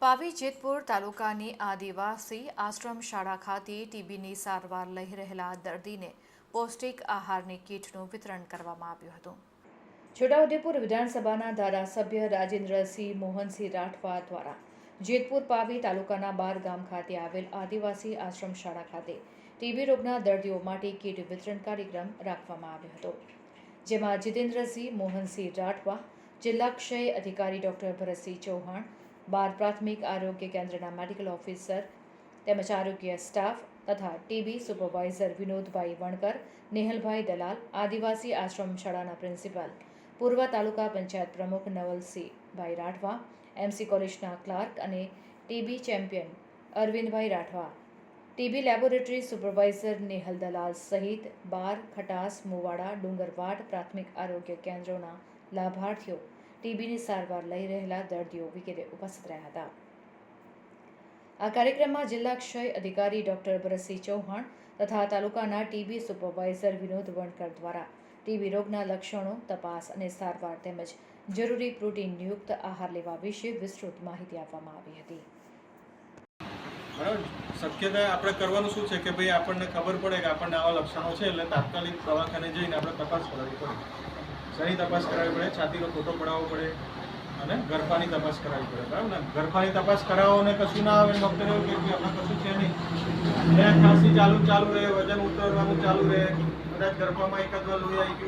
પાવી જેતપુર તાલુકાની આદિવાસી આશ્રમ શાળા ખાતે ટીબીની સારવાર લઈ રહેલા દર્દીને પૌષ્ટિક આહારની કીટનું વિતરણ કરવામાં આવ્યું હતું. છોટાઉદેપુર વિધાનસભાના ધારાસભ્ય રાજેન્દ્રસિંહ મોહનસિંહ રાઠવા દ્વારા જેતપુર પાવી તાલુકાના બાર ગામ ખાતે આવેલ આદિવાસી આશ્રમ શાળા ખાતે ટીબી રોગના દર્દીઓ માટે કીટ વિતરણ કાર્યક્રમ રાખવામાં આવ્યો હતો. જેમાં જીતેન્દ્રસિંહ, મોહનસિંહ રાઠવા, જિલ્લા ક્ષય અધિકારી ડોક્ટર ભરતસિંહ ચૌહાણ, બાર પ્રાથમિક આરોગ્ય કેન્દ્રના મેડિકલ ઓફિસર તેમજ આરોગ્ય સ્ટાફ તથા ટીબી સુપરવાઇઝર વિનોદભાઈ વણકર, નેહલભાઈ દલાલ, આદિવાસી આશ્રમ શાળાના પ્રિન્સિપાલ, પૂર્વ તાલુકા પંચાયત પ્રમુખ નવલસિંહભાઈ રાઠવા, એમસી કોલેજના ક્લાર્ક અને TB champion Arvindbhai Rathwa TB laboratory supervisor Nehal Dalal સહિત બાર, ખટાસ, મુવાડા, ડુંગરવાડ પ્રાથમિક આરોગ્ય કેન્દ્રોના લાભાર્થીઓ ટીબીની સારવાર લઈ રહેલા દર્દીઓ વગેરે ઉપસ્થિત રહ્યા હતા. આ કાર્યક્રમમાં જિલ્લા ક્ષય અધિકારી ડોક્ટર ભરતસિંહ ચૌહાણ તથા તાલુકાના ટીબી સુપરવાઇઝર વિનોદ વણકર દ્વારા ટીબી રોગના લક્ષણો તપાસ અને સારવાર તેમજ જરૂરી પ્રોટીનયુક્ત આહાર લેવા વિશે વિસ્તૃત માહિતી આપવામાં આવી હતી. બરાબર? શક્યતા આપણે કરવાનું શું છે કે ભાઈ આપણને ખબર પડે કે આપણને આવા લક્ષણો છે એટલે તાત્કાલિક દવાખાને જઈને આપણે તપાસ કરાવવી પડે. શરીર તપાસ કરાવવી પડે, છાતીનો ફોટો પડાવવો પડે અને ગરફાની તપાસ કરાવવી પડે, બરાબર ને? ગરફાની તપાસ કરાવો ને કશું ના આવે, ડૉક્ટર એવું કે આપણે કશું છે નહીં. બે ખાંસી ચાલુ ચાલુ રહે, વજન ઉતરવાનું ચાલુ રહે, કદાચ ગરફામાં જ વાર લોહી આવી